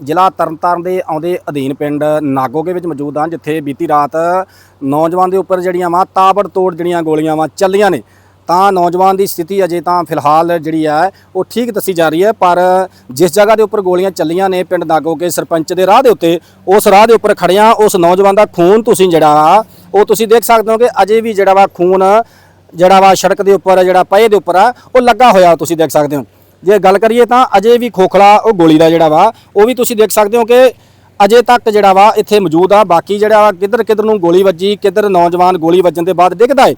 ਜ਼ਿਲ੍ਹਾ ਤਰਨਤਾਰਨ ਦੇ ਆਉਂਦੇ ਅਧੀਨ ਪਿੰਡ ਨਾਗੋਕੇ ਵਿੱਚ ਮੌਜੂਦ ਹਾਂ ਜਿੱਥੇ ਬੀਤੀ ਰਾਤ ਨੌਜਵਾਨ ਦੇ ਉੱਪਰ ਜਿਹੜੀਆਂ ਵਾ ਤਾਬੜਤੋੜ ਜਿਹੜੀਆਂ ਗੋਲੀਆਂ ਵਾ ਚੱਲੀਆਂ ਨੇ। ਤਾਂ ਨੌਜਵਾਨ ਦੀ ਸਥਿਤੀ ਅਜੇ ਤਾਂ ਫਿਲਹਾਲ ਜਿਹੜੀ ਹੈ ਉਹ ਠੀਕ ਦੱਸੀ ਜਾ ਰਹੀ ਹੈ ਪਰ ਜਿਸ ਜਗ੍ਹਾ ਦੇ ਉੱਪਰ ਗੋਲੀਆਂ ਚੱਲੀਆਂ ਨੇ ਪਿੰਡ ਨਾਗੋਕੇ ਸਰਪੰਚ ਦੇ ਰਾਹ ਦੇ ਉੱਤੇ ਉਸ ਰਾਹ ਦੇ ਉੱਪਰ ਖੜਿਆਂ ਉਸ ਨੌਜਵਾਨ ਦਾ ਖੂਨ ਤੁਸੀਂ ਜਿਹੜਾ ਵਾ, ਉਹ ਤੁਸੀਂ ਦੇਖ ਸਕਦੇ ਹੋ ਕਿ ਅਜੇ ਵੀ ਜਿਹੜਾ ਵਾ ਖੂਨ ਜਿਹੜਾ ਵਾ ਸੜਕ ਦੇ ਉੱਪਰ ਜਿਹੜਾ ਪਏ ਦੇ ਉੱਪਰ ਆ ਉਹ ਲੱਗਾ ਹੋਇਆ ਤੁਸੀਂ ਦੇਖ ਸਕਦੇ ਹੋ। ਜੇ ਗੱਲ ਕਰੀਏ ਤਾਂ ਅਜੇ ਵੀ ਖੋਖਲਾ ਉਹ ਗੋਲੀ ਦਾ ਜਿਹੜਾ ਵਾ, ਉਹ ਵੀ ਤੁਸੀਂ ਦੇਖ ਸਕਦੇ ਹੋ ਕਿ ਅਜੇ ਤੱਕ ਜਿਹੜਾ ਵਾ ਇੱਥੇ ਮੌਜੂਦ ਆ। ਬਾਕੀ ਜਿਹੜਾ ਵਾ ਕਿੱਧਰ ਕਿੱਧਰ ਨੂੰ ਗੋਲੀ ਵੱਜੀ, ਕਿੱਧਰ ਨੌਜਵਾਨ ਗੋਲੀ ਵੱਜਣ ਦੇ ਬਾਅਦ ਡਿੱਗਦਾ ਏ,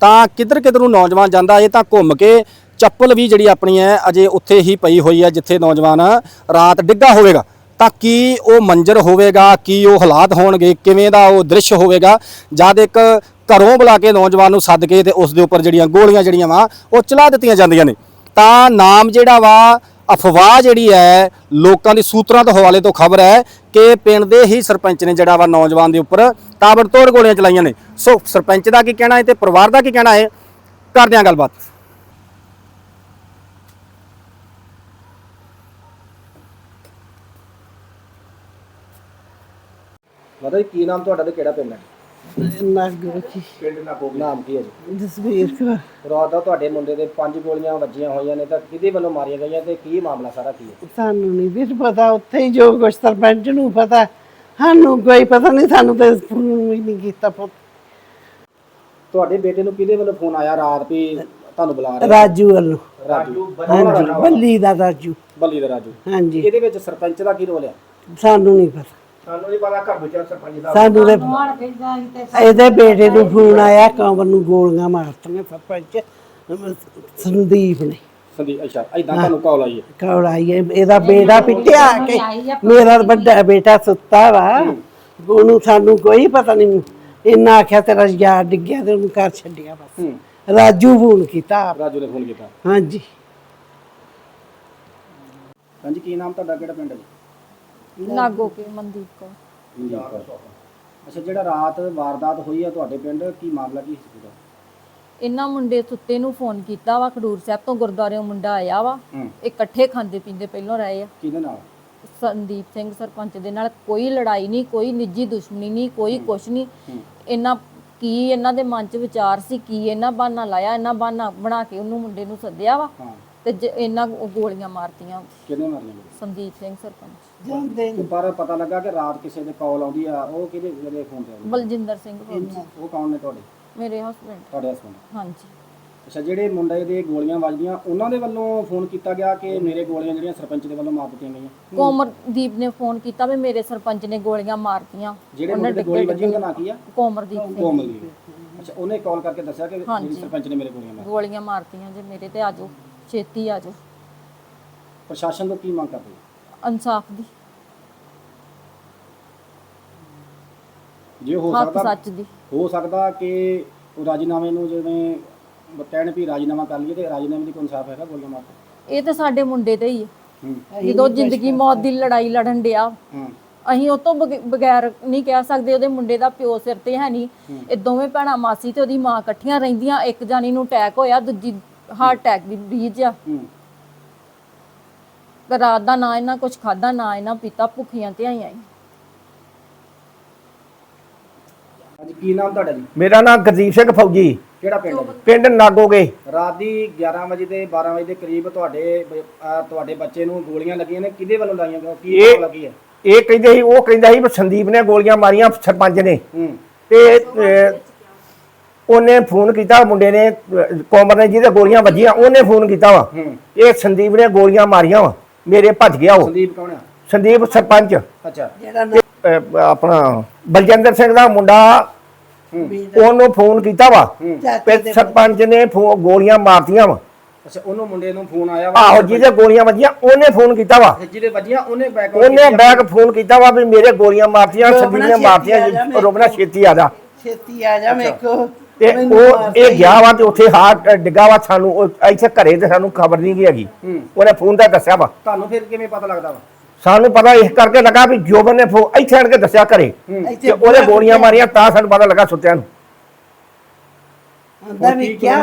ਤਾਂ ਕਿੱਧਰ ਕਿੱਧਰ ਨੂੰ ਨੌਜਵਾਨ ਜਾਂਦਾ ਇਹ ਤਾਂ ਘੁੰਮ ਕੇ ਚੱਪਲ ਵੀ ਜਿਹੜੀ ਆਪਣੀ ਹੈ, ਅਜੇ ਉੱਥੇ ਹੀ ਪਈ ਹੋਈ ਹੈ ਜਿੱਥੇ ਨੌਜਵਾਨ ਰਾਤ ਡਿੱਗਾ ਹੋਵੇਗਾ। ਤਾਂ ਕੀ ਉਹ ਮੰਜ਼ਰ ਹੋਵੇਗਾ, ਕੀ ਉਹ ਹਾਲਾਤ ਹੋਣਗੇ, ਕਿਵੇਂ ਦਾ ਉਹ ਦ੍ਰਿਸ਼ ਹੋਵੇਗਾ, ਜਦ ਇੱਕ ਘਰੋਂ ਬੁਲਾ ਕੇ ਨੌਜਵਾਨ ਨੂੰ ਸੱਦ ਕੇ ਤੇ ਉਸ ਦੇ ਉੱਪਰ ਜਿਹੜੀਆਂ ਗੋਲੀਆਂ ਜਿਹੜੀਆਂ ਵਾ, ਉਹ ਚਲਾ ਦਿੱਤੀਆਂ ਜਾਂਦੀਆਂ ਨੇ। ਤਾਂ ਨਾਮ ਜਿਹੜਾ ਵਾ, ਅਫਵਾਹ ਜਿਹੜੀ ਹੈ, ਲੋਕਾਂ ਦੀ ਸੂਤਰਾਂ ਤੋਂ ਹਵਾਲੇ ਤੋਂ ਖਬਰ ਹੈ ਕਿ ਪਿੰਡ ਦੇ ਹੀ ਸਰਪੰਚ ਨੇ ਜਿਹੜਾ ਵਾ ਨੌਜਵਾਨ ਦੇ ਉੱਪਰ ਤਾਬੜਤੋੜ ਗੋਲੀਆਂ ਚਲਾਈਆਂ ਨੇ। ਸੋ ਸਰਪੰਚ ਦਾ ਕੀ ਕਹਿਣਾ ਹੈ ਤੇ ਪਰਿਵਾਰ ਦਾ ਕੀ ਕਹਿਣਾ ਹੈ? ਕਰਦੇ ਹਾਂ ਗੱਲਬਾਤ। ਮਤਲਬ ਕੀ ਨਾਮ ਤੁਹਾਡਾ ਤੇ ਕਿਹੜਾ ਪਿੰਡ ਹੈ? ਨਾਗੋ ਜੀ? ਪਿੰਡ ਦਾ ਨਾਮ ਕੀ ਹੈ ਜੀ? ਜਸਵੀਰ ਕੌਰ। ਰਾਤ ਦਾ ਤੁਹਾਡੇ ਮੁੰਡੇ ਦੇ ਪੰਜ ਗੋਲੀਆਂ ਵੱਜੀਆਂ ਹੋਈਆਂ ਨੇ ਤਾਂ ਕਿਹਦੇ ਵੱਲੋਂ ਮਾਰੀਆਂ ਗਈਆਂ ਤੇ ਕੀ ਮਾਮਲਾ ਸਾਰਾ ਕੀ ਹੈ? ਸਾਨੂੰ ਨਹੀਂ ਵੀਰ ਪਤਾ ਉੱਥੇ ਹੀ ਜੋ ਕੁਛ ਸਰਪੰਚ ਨੂੰ ਪਤਾ ਸਾਨੂੰ ਕੋਈ ਪਤਾ ਨਹੀਂ ਸਾਨੂੰ ਤੇ ਫੋਨ ਵੀ ਨਹੀਂ ਕੀਤਾ ਪੁੱਤ। ਤੁਹਾਡੇ ਬੇਟੇ ਨੂੰ ਕਿਹਦੇ ਵੱਲੋਂ ਫੋਨ ਆਇਆ ਰਾਤ ਵੀ ਤੁਹਾਨੂੰ ਬੁਲਾ ਰਿਹਾ? ਰਾਜੂ ਵੱਲੋਂ। ਰਾਜੂ ਹਾਂਜੀ ਬੱਲੀ ਦਾ ਰਾਜੂ। ਬੱਲੀ ਦਾ ਰਾਜੂ। ਹਾਂਜੀ। ਇਹਦੇ ਵਿੱਚ ਸਰਪੰਚ ਦਾ ਕੀ ਰੋਲ ਹੈ? ਸਾਨੂੰ ਨਹੀਂ ਪਤਾ। ਸਾਨੂੰ ਨਹੀਂ ਪਤਾ ਘਰ ਵਿੱਚ ਸਰਪੰਚ ਦਾ ਸਾਨੂੰ ਤੇ ਇਹਦੇ ਬੇਟੇ ਨੂੰ ਫੋਨ ਆਇਆ ਕੰਵਰ ਨੂੰ ਗੋਲੀਆਂ ਮਾਰਤੀਆਂ ਸਰਪੰਚ ਸੰਦੀਪ ਨੇ। ਸੰਦੀਪ ਅੱਛਾ ਐਦਾਂ ਤੁਹਾਨੂੰ ਕਾਲ ਆਈ ਹੈ? ਕੌੜ ਆਈ ਹੈ ਇਹਦਾ ਬੇਟਾ ਪਿੱਟਿਆ ਕੇ ਮੇਰਾ ਵੱਡਾ ਬੇਟਾ ਸੁੱਤਾ ਵਾ। ਉਹਨੂੰ ਸਾਨੂੰ ਕੋਈ ਪਤਾ ਨਹੀਂ ਇੰਨਾ ਆਖਿਆ ਤੇਰਾ ਯਾਰ ਡਿੱਗਿਆ ਤੇ ਉਹਨੂੰ ਘਰ ਛੱਡਿਆ ਬਸ। ਹੂੰ। ਰਾਜੂ ਫੋਨ ਕੀਤਾ ਰਾਜੂ ਨੇ ਫੋਨ ਕੀਤਾ। ਹਾਂਜੀ। ਹਾਂਜੀ ਕੀ ਨਾਮ ਤੁਹਾਡਾ ਕਿਹੜਾ ਪਿੰਡ ਹੈ? ਜੀ ਨਾਗੋ ਕੇ। ਮਨਦੀਪ ਕੋ ਅੱਛਾ ਜਿਹੜਾ ਰਾਤ ਵਾਰਦਾਤ ਹੋਈ ਹੈ ਤੁਹਾਡੇ ਪਿੰਡ ਕੀ ਮਾਮਲਾ ਕੀ ਸੀ ਪੂਰਾ? ਇਹਨਾਂ ਮੁੰਡੇ ਸੁੱਤੇ ਨੂੰ ਫੋਨ ਕੀਤਾ ਵਾ ਖਡੂਰ ਸਾਹਿਬ ਤੋਂ ਗੁਰਦੁਆਰਿਓਂ ਮੁੰਡਾ ਆਇਆ ਵਾ। ਹੂੰ। ਇਹ ਇਕੱਠੇ ਖਾਂਦੇ ਪੀਂਦੇ ਪਹਿਲੋਂ ਰਹੇ ਆ। ਕਿਹਦੇ ਨਾਲ? ਸੰਦੀਪ ਸਿੰਘ ਸਰਪੰਚ ਦੇ ਨਾਲ। ਕੋਈ ਲੜਾਈ ਨਹੀਂ ਕੋਈ ਨਿੱਜੀ ਦੁਸ਼ਮਣੀ ਨਹੀਂ ਕੋਈ ਕੁਛ ਨਹੀਂ। ਇਹਨਾਂ ਕੀ ਇਹਨਾਂ ਦੇ ਮਨ 'ਚ ਵਿਚਾਰ ਸੀ ਕੀ ਇਹਨਾਂ ਬਹਾਨਾ ਲਾਇਆ ਇਹਨਾਂ ਬਹਾਨਾ ਬਣਾ ਕੇ ਉਹਨੂੰ ਮੁੰਡੇ ਨੂੰ ਸੱਦਿਆ ਵਾ। ਹਾਂ। ਤੇ ਜ- ਇਹਨਾਂ ਉਹ ਗੋਲੀਆਂ ਮਾਰਤੀਆਂ। ਕਿਹਨੇ ਮਾਰੀਆਂ? ਸੰਦੀਪ ਸਿੰਘ ਸਰਪੰਚ। ਜਾਂਦੇ ਤੇ ਪਰ ਪਤਾ ਲੱਗਾ ਕਿ ਰਾਤ ਕਿਸੇ ਦੇ ਕਾਲ ਆਉਂਦੀ ਆ ਉਹ ਕਿਹਦੇ ਕਿਹਦੇ ਫੋਨ ਤੇ ਆਉਂਦੀ ਬਲਜਿੰਦਰ ਸਿੰਘ ਫੌਜੀ, ਉਹ ਕੌਣ ਨੇ ਤੁਹਾਡੇ? ਮੇਰੇ ਹਸਬੰਡ ਤੁਹਾਡੇ ਹਸਬੰਦ ਹਾਂਜੀ। ਅੱਛਾ ਜਿਹੜੇ ਮੁੰਡੇ ਦੇ ਗੋਲੀਆਂ ਵੱਜਦੀਆਂ ਉਹਨਾਂ ਦੇ ਵੱਲੋਂ ਫੋਨ ਕੀਤਾ ਗਿਆ ਕਿ ਮੇਰੇ ਗੋਲੀਆਂ ਜਿਹੜੀਆਂ ਸਰਪੰਚ ਦੇ ਵੱਲੋਂ ਮਾਰ ਦਿੱਤੀਆਂ ਗਈਆਂ? ਕੋਮਰਦੀਪ ਨੇ ਫੋਨ ਕੀਤਾ ਵੀ ਮੇਰੇ ਸਰਪੰਚ ਨੇ ਗੋਲੀਆਂ ਮਾਰਤੀਆਂ। ਜਿਹੜੇ ਮੁੰਡੇ ਦੇ ਗੋਲੀ ਵੱਜੀ ਉਹਦਾ ਨਾਂ ਕੀ ਆ? ਕੋਮਰਦੀਪ ਸਿੰਘ। ਕੋਮਲਦੀਪ ਅੱਛਾ ਉਹਨੇ ਕਾਲ ਕਰਕੇ ਦੱਸਿਆ ਕਿ ਜਿਹੜੀ ਸਰਪੰਚ ਨੇ ਮੇਰੇ ਗੋਲੀਆਂ ਮਾਰੀਆਂ। ਗੋਲੀਆਂ ਮਾਰਤੀਆਂ ਜੇ ਮੇਰੇ ਤੇ ਆਜੋ। ਛੇਤੀ ਆਜੋ ਪ੍ਰਸ਼ਾਸਨ ਤੋਂ ਕੀ ਮੰਗ ਕਰਦੇ ਹੋ? ਇਨਸਾਫ ਦੀ। ਜੇ ਹੋ ਹੱਕ ਸਕਦਾ ਸੱਚ ਦੀ। ਹੋ ਸਕਦਾ ਕਿ ਉਹ ਰਾਜੀਨਾਮੇ ਨੂੰ ਜਿਵੇਂ ਬ- ਕਹਿਣ ਵੀ ਰਾਜੀਨਾਮਾ ਕਰ ਲਈਏ ਤੇ ਰਾਜੀਨਾਮੇ ਦੀ ਕੋਈ ਇਨਸਾਫ ਹੈਗਾ ਗੋਲੀਆਂ ਮਾਰ ਕੇ? ਇਹ ਤੇ ਸਾਡੇ ਮੁੰਡੇ ਤੇ ਹੀ ਹੈ। ਹੂੰ। ਜਦੋਂ ਜ਼ਿੰਦਗੀ ਮੌਤ ਦੀ ਲੜਾਈ ਲੜਨ ਡਿਆ। ਹੂੰ। ਅਸੀਂ ਉਹ ਤੋਂ ਬਗ- ਬਗੈਰ ਨਹੀਂ ਕਹਿ ਸਕਦੇ ਉਹਦੇ ਮੁੰਡੇ ਦਾ ਪਿਓ ਸਿਰ ਤੇ ਹੈ ਨਹੀਂ। ਇਹ ਦੋਵੇਂ ਭੈਣਾਂ ਮਾਸੀ ਤੇ ਉਹਦੀ ਮਾਂ ਇਕੱਠੀਆਂ ਰਹਿੰਦੀਆਂ ਇੱਕ ਜਾਨੀ ਨੂੰ ਅਟੈਕ ਹੋਇਆ ਦੂਜੀ ਹਾਰਟ ਅਟੈਕ ਦੀ ਮਰੀਜ਼ ਆ। ਹੂੰ। ਰਾਤ ਦਾ ਨਾ ਇਹਨਾਂ ਕੁਝ ਖਾਦਾ ਨਾ ਇਹਨਾਂ ਪੀਤਾ ਭੁੱਖੀਆਂ ਤੇ ਆਈਆਂ ਅੱਜ ਕੀ ਨਾਮ ਤੁਹਾਡਾ ਜੀ? ਮੇਰਾ ਨਾਮ ਗੁਰਦੀਪ ਸਿੰਘ ਫੌਜੀ। ਕਿਹੜਾ ਪਿੰਡ ਹੈ ਜੀ? ਪਿੰਡ ਨਾਗੋਗੇ। ਰਾਤ ਦੀ 11 ਵਜੇ ਤੇ 12 ਵਜੇ ਦੇ ਕਰੀਬ ਤੁਹਾਡੇ ਬ- ਅਹ ਤੁਹਾਡੇ ਬੱਚੇ ਨੂੰ ਗੋਲੀਆਂ ਲੱਗੀਆਂ ਨੇ। ਕਿਹਦੇ ਵੱਲੋਂ ਲਾਈਆਂ ਗਈਆਂ? ਕੀ ਇਹ- ਲੱਗੀ ਹੈ? ਇਹ ਕਹਿੰਦੇ ਸੀ ਉਹ ਕਹਿੰਦਾ ਸੀ ਵੀ ਸੰਦੀਪ ਨੇ ਗੋਲੀਆਂ ਮਾਰੀਆਂ ਸਰਪੰਚ ਨੇ। ਹੂੰ। ਤੇ ਅਹ, ਉਹਨੇ ਫੋਨ ਕੀਤਾ ਮੁੰਡੇ ਨੇ ਅਹ, ਕੋਮਰ ਨੇ ਜਿਹਦੇ ਗੋਲੀਆਂ ਵੱਜੀਆਂ ਉਹਨੇ ਫੋਨ ਕੀਤਾ ਵਾ। ਹੂੰ। ਇਹ ਸੰਦੀਪ ਨੇ ਗੋਲੀਆਂ ਮਾਰੀਆਂ ਵਾ। ਮੇਰੇ ਭੱਜ ਗਿਆ ਉਹ। ਸੰਦੀਪ ਕੌਣ ਆ? ਸੰਦੀਪ ਸਰਪੰਚ। ਅੱਛਾ। ਜਿਹੜਾ ਅਹ, ਆਪਣਾ ਬਲਜਿੰਦਰ ਸਿੰਘ ਦਾ ਮੁੰਡਾ ਉਹਨੂੰ ਫੋਨ ਕੀਤਾ ਵਾ। ਹੂੰ। ਸਰਪੰਚ ਨੇ ਫੋ- ਗੋਲੀਆਂ ਮਾਰਤੀਆਂ ਵਾ। ਅੱਛਾ ਉਹਨੂੰ ਮੁੰਡੇ ਨੂੰ ਫੋਨ ਆਇਆ ਵਾ? ਆਹੋ ਜਿਹਦੇ ਗੋਲੀਆਂ ਵੱਜੀਆਂ ਉਹਨੇ ਫੋਨ ਕੀਤਾ ਵਾ। ਜਿਹਦੇ ਵੱਜੀਆਂ ਉਹਨੇ ਬੈਕ ਉਹਨੇ ਬੈਕ ਫੋਨ ਕੀਤਾ ਵਾ ਵੀ ਮੇਰੇ ਗੋਲੀਆਂ ਮਾਰਤੀਆਂ ਸੰਦੀਪ ਨੇ ਮਾਰਤੀਆਂ ਰੋਬਣਾ ਛੇਤੀ ਆ ਜਾ। ਛੇਤੀ ਆ ਜਾ ਵੇਖੋ ਤੇ ਉਹ ਇਹ ਗਿਆ ਵਾ ਤੇ ਉੱਥੇ ਹਾਰਟ ਡਿੱਗਾ ਵਾ ਸਾਨੂੰ ਉਹ ਇੱਥੇ ਘਰੇ ਤੇ ਸਾਨੂੰ ਖਬਰ ਨਹੀਂ ਗਈ ਹੈਗੀ। ਉਹਨੇ ਫੋਨ ਤੇ ਦੱਸਿਆ ਵਾ। ਤੁਹਾਨੂੰ ਫਿਰ ਕਿਵੇਂ ਪਤਾ ਲੱਗਦਾ ਵਾ? ਸਾਨੂੰ ਪਤਾ ਇਸ ਕਰਕੇ ਲੱਗਾ ਵੀ ਜੋਬਨ ਨੇ ਫੋ ਇੱਥੇ ਆਣ ਕੇ ਦੱਸਿਆ ਘਰੇ। ਤੇ ਉਹਦੇ ਗੋਲੀਆਂ ਮਾਰੀਆਂ ਤਾਂ ਸਾਨੂੰ ਪਤਾ ਲੱਗਾ ਸੁੱਤਿਆਂ ਨੂੰ। ਆਂਦਾ ਵੀ ਕਿਆ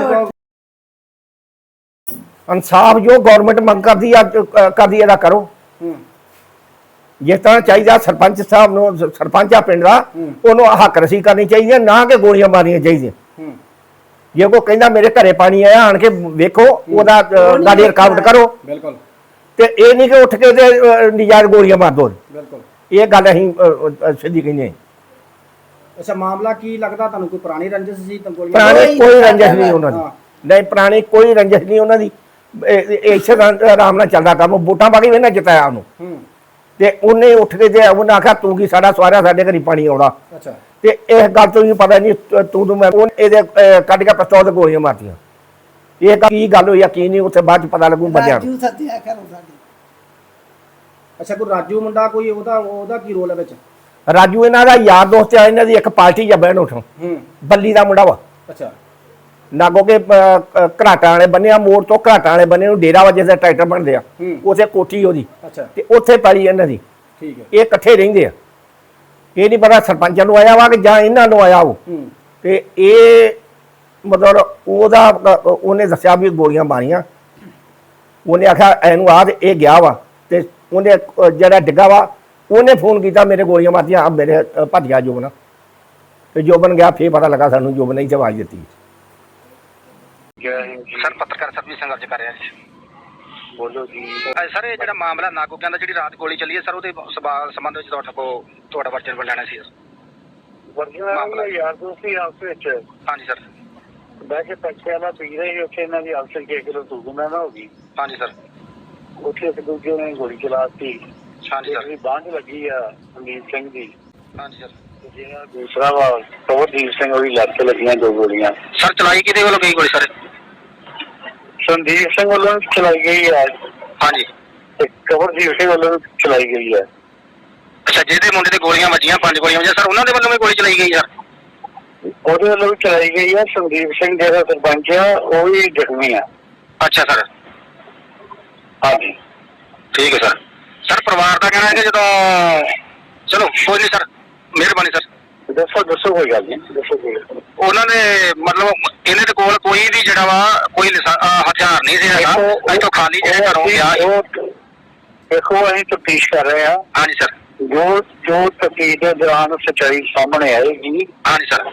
ਇਨਸਾਫ ਜੋ ਗਵਰਨਮੈਂਟ ਮੰਗ ਕਰਦੀ ਆ ਕਰਦੀ ਇਹਦਾ ਕਰੋ। ਹੂੰ। ਜਿਸ ਤਰ੍ਹਾਂ ਚਾਹੀਦਾ ਸਰਪੰਚ ਸਾਹਿਬ ਨੂੰ ਸਰਪੰਚ ਆ ਪਿੰਡ ਦਾ ਉਹਨੂੰ ਹੱਕ ਰਸੀ ਕਰਨੀ ਚਾਹੀਦੀ ਹੈ ਨਾ ਕਿ ਗੋਲੀਆਂ ਮਾਰਨੀਆਂ ਚਾਹੀਦੀਆਂ। ਹੂੰ ਜੇ ਕੋਈ ਕਹਿੰਦਾ ਮੇਰੇ ਘਰੇ ਪਾਣੀ ਆਇਆ ਆਣ ਕੇ ਵੇਖੋ ਉਹਦਾ ਗਾੜੀ ਰਿਕਾਰਡ ਕਰੋ। ਬਿਲਕੁਲ। ਤੇ ਇਹ ਨਹੀਂ ਕਿ ਉੱਠ ਕੇ ਤੇ ਨਜਾਇਜ਼ ਗੋਲੀਆਂ ਮਾਰ ਦੋ। ਬਿਲਕੁਲ। ਇਹ ਗੱਲ ਅਸੀਂ ਸਿੱਧੀ ਕਹਿੰਦੇ ਹਾਂ। ਅੱਛਾ ਮਾਮਲਾ ਕੀ ਲੱਗਦਾ ਤੁਹਾਨੂੰ? ਕੋਈ ਪੁਰਾਣੀ ਰੰਜਿਸ਼ ਸੀ ਤਾਂ ਗੋਲੀਆਂ ਪੁਰਾਣੀ ਕੋਈ ਰੰਜਿਸ਼ ਨਹੀਂ। ਉਹਨਾਂ ਦੀ। ਨਹੀਂ ਪੁਰਾਣੀ ਕੋਈ ਰੰਜਿਸ਼ ਨਹੀਂ ਉਹਨਾਂ ਦੀ। ਇਸੇ ਤਰ੍ਹਾਂ ਆਰਾਮ ਨਾਲ ਚੱਲਦਾ ਕੰਮ। ਵੋਟਾਂ ਪਾ ਕੇ ਵੀ ਨਾ ਜਿਤਾਇਆ ਉਹਨੂੰ। ਹੂੰ। ਤੇ ਉਹਨੇ ਉੱਠ ਕੇ ਤੇ ਉਹਨੇ ਆਖਿਆ ਤੂੰ ਕੀ ਸਾਡਾ ਸਵਾਰਿਆ ਸਾਡੇ ਘਰੀ ਪਾਣੀ ਆਉਣਾ? ਅੱਛਾ। ਤੇ ਇਹ ਗੱਲ ਤੋਂ ਪਤਾ ਨਹੀਂ ਤ- ਤੂੰ ਮੈਂ ਉਹਨੇ ਇਹਦੇ ਕੱਢ ਕੇ ਪਿਸਤੌਲ ਤੇ ਗੋਲੀਆਂ ਮਾਰਤੀਆਂ। ਇਹ ਕੀ ਗੱਲ ਹੋਈ ਆ ਕੀ ਨਹੀਂ ਉੱਥੇ ਬਾਅਦ ਚ ਪਤਾ ਲੱਗੂ ਬੰਦਿਆਂ ਨੂੰ। ਰਾਜੂ ਸੱਦਿਆ ਕਰੋ ਸਾਡੇ। ਅੱਛਾ ਕੋਈ ਰਾਜੂ ਮੁੰਡਾ ਕੋਈ ਉਹਦਾ ਉਹਦਾ ਕੀ ਰੋਲ ਹੈ ਵਿੱਚ? ਰਾਜੂ ਇਹਨਾਂ ਦਾ ਯਾਰ ਦੋਸਤ ਆ ਇਹਨਾਂ ਦੀ ਇੱਕ ਪਾਰਟੀ ਆ ਬਹਿਣ ਉਠੋ ਹੂੰ। ਬੱਲੀ ਦਾ ਮੁੰਡਾ ਵਾ। ਅੱਛਾ। ਨਾਗੋ ਕੇ ਘਰਾਟਾਂ ਵਾਲੇ ਬੰਨਿਆ ਮੋੜ ਤੋਂ ਘਰਾਟਾਂ ਵਾਲੇ ਬੰਨੇ ਨੂੰ ਡੇਰਾ ਵਜੇ ਦੇ ਟਰੈਕਟਰ ਬਣਦੇ ਆ। ਉਥੇ ਕੋਠੀ ਉਹਦੀ। ਅੱਛਾ। ਤੇ ਉੱਥੇ ਪੈਲੀ ਇਹਨਾਂ ਦੀ। ਠੀਕ ਹੈ। ਇਹ ਇਕੱਠੇ ਰਹਿੰਦੇ ਆ। ਇਹ ਨਹੀਂ ਪਤਾ ਸਰਪੰਚਾਂ ਨੂੰ ਆਇਆ ਵਾ ਕਿ ਜਾਂ ਇਹਨਾਂ ਨੂੰ ਆਇਆ ਉਹ। ਹੂੰ। ਤੇ ਇਹ ਮਤਲਬ ਉਹਦਾ ਉਹਨੇ ਦੱਸਿਆ ਵੀ ਗੋਲੀਆਂ ਮਾਰੀਆਂ। ਉਹਨੇ ਆਖਿਆ ਇਹਨੂੰ ਆ ਤੇ ਇਹ ਗਿਆ ਵਾ। ਤੇ ਉਹਨੇ ਜਿਹੜਾ ਡਿੱਗਾ ਵਾ ਉਹਨੇ ਫੋਨ ਕੀਤਾ ਮੇਰੇ ਗੋਲੀਆਂ ਮਾਰਦੀਆਂ ਆ ਮੇਰੇ ਭੱਜ ਗਿਆ ਜੋਬਨ। ਤੇ ਜੋਬਨ ਗਿਆ ਫੇਰ ਪਤਾ ਲੱਗਾ ਸਾਨੂੰ ਜੋਬਨ ਨੇ ਆਵਾਜ਼ ਦਿੱਤੀ। ਸਰ ਪੱਤਰਕਾਰ ਸਰਵਿਸ ਸੰਘਰਸ਼ ਕਰ ਰਿਹਾ ਜੀ। ਬੋਲੋ ਜੀ। ਸਰ ਇਹ ਜਿਹੜਾ ਮਾਮਲਾ ਨਾਗੋ ਕਹਿੰਦਾ ਜਿਹੜੀ ਰਾਤ ਗੋਲੀ ਚੱਲੀ ਹੈ ਸਰ ਉਹਦੇ ਸਬਾ- ਸੰਬੰਧ ਵਿੱਚ ਤੁਹਾਡੇ ਕੋਲ ਤੁਹਾਡਾ ਵਰਜਨ ਲੈਣਾ ਸੀ ਵਰਜੀਆਂ ਮਾਮਲਾ। ਨਾਲ ਯਾਰ ਦੋਸਤੀ ਆਪਸ ਵਿੱਚ। ਹਾਂਜੀ ਸਰ। ਬਹਿ ਕੇ ਪੱਛਿਆਂ ਨਾਲ ਪੀ ਰਹੇ ਸੀ ਉੱਥੇ ਇਹਨਾਂ ਦੀ ਆਪਸ ਵਿੱਚ ਇੱਕ ਰਸੂਖ ਨਾ ਹੋ ਗਈ। ਹਾਂਜੀ ਸਰ। ਉੱਥੇ ਇੱਕ ਦੂਜੇ ਨੇ ਗੋਲੀ ਚਲਾਤੀ। ਹਾਂਜੀ ਇੱਕ ਸਰ। ਦੀ ਬਾਂਝ ਲੱਗੀ ਆ ਸੰਦੀਪ ਸਿੰਘ ਦੀ। ਹਾਂਜੀ ਸਰ। ਤੇ ਜਿਹੜਾ ਦੂਸਰਾ ਵਾ ਕਵਰਦੀਪ ਸਿੰਘ ਉਹਦੀ ਲੱਤ ਤੇ ਲੱਗੀਆਂ ਦੋ ਗੋਲੀਆਂ। ਸਰ ਚਲਾਈ ਕਿਹਦੇ ਵੱਲੋਂ ਗਈ ਗੋਲੀ ਸਰ? ਸੰਦੀਪ ਸਿੰਘ ਵੱਲੋਂ ਚਲਾਈ ਗਈ ਆ। ਹਾਂਜੀ। ਕਵਰਦੀਪ ਸਿੰਘ ਵੱਲੋਂ ਚਲਾਈ ਗਈ ਆ। ਅੱਛਾ ਜਿਹਦੇ ਮੁੰਡੇ ਤੇ ਗੋਲੀਆਂ ਵੱਜੀਆਂ ਪੰਜ ਗੋਲੀਆਂ ਵੱਜੀਆਂ ਸਰ ਉਹਨਾਂ ਦੇ ਵੱਲੋਂ ਵੀ ਗੋਲੀ ਚਲਾਈ ਗਈ ਸਰ? ਉਹਦੇ ਵੱਲੋਂ ਵੀ ਚਲਾਈ ਗਈ ਆ ਸੰਦੀਪ ਸਿੰਘ ਜਿਹੜਾ ਸਰਪੰਚ ਆ ਉਹ ਵੀ ਜ਼ਖਮੀ ਆ। ਅੱਛਾ ਸਰ। ਹਾਂਜੀ। ਠੀਕ ਹੈ ਸਰ। ਸਰ ਪਰਿਵਾਰ ਦਾ ਕਹਿਣਾ ਹੈ ਕਿ ਜਦੋਂ ਚਲੋ ਕੋਈ ਨਹੀਂ ਸਰ। ਮਿਹਰਬਾਨੀ ਸਰ। ਦੱਸੋ ਦੱਸੋ ਕੋਈ ਗੱਲ ਨਹੀਂ ਦੱਸੋ ਕੋਈ। ਉਹਨਾਂ ਨੇ ਮਤਲਬ ਇਹਨਾਂ ਦੇ ਕੋਲ ਕੋਈ ਵੀ ਜਿਹੜਾ ਵਾ ਕੋਈ ਲਿਸਾ- ਅਹ ਹਥਿਆਰ ਨਹੀਂ ਸੀ ਹੈਗਾ। ਤੋਂ ਖਾਲੀ ਜਿਹੜੇ ਘਰੋਂ ਗਿਆ। ਦੇਖੋ ਅਸੀਂ ਤਫਤੀਸ਼ ਕਰ ਰਹੇ ਆ ਹਾਂਜੀ ਸਰ। ਜੋ ਜੋ ਤਫਤੀਸ਼ ਦੇ ਦੌਰਾਨ ਸੱਚਾਈ ਸਾਹਮਣੇ ਆਏਗੀ ਹਾਂਜੀ ਸਰ।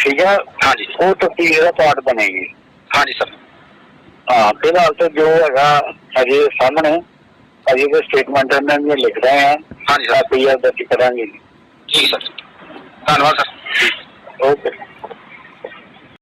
ਠੀਕ ਹੈ? ਹਾਂਜੀ। ਉਹ ਤਫਤੀਸ਼ ਦਾ ਪਾਰਟ ਬਣੇਗੀ। ਹਾਂਜੀ ਸਰ। ਹਾਂ ਫਿਲਹਾਲ ਤੇ ਜੋ ਹੈਗਾ ਅਜੇ ਸਾਹਮਣੇ ਅਜੇ ਦੇ ਸਟੇਟਮੈਂਟ ਇਹਨਾਂ ਦੀਆਂ ਲਿਖ ਰਹੇ ਆ ਹਾਂਜੀ ਸਰ। ਐਫਆਈਆਰ ਦਰਜ ਕਰਾਂਗੇ। ਠੀਕ ਸਰ। ਧੰਨਵਾਦ ਸਰ। ਓਕੇ।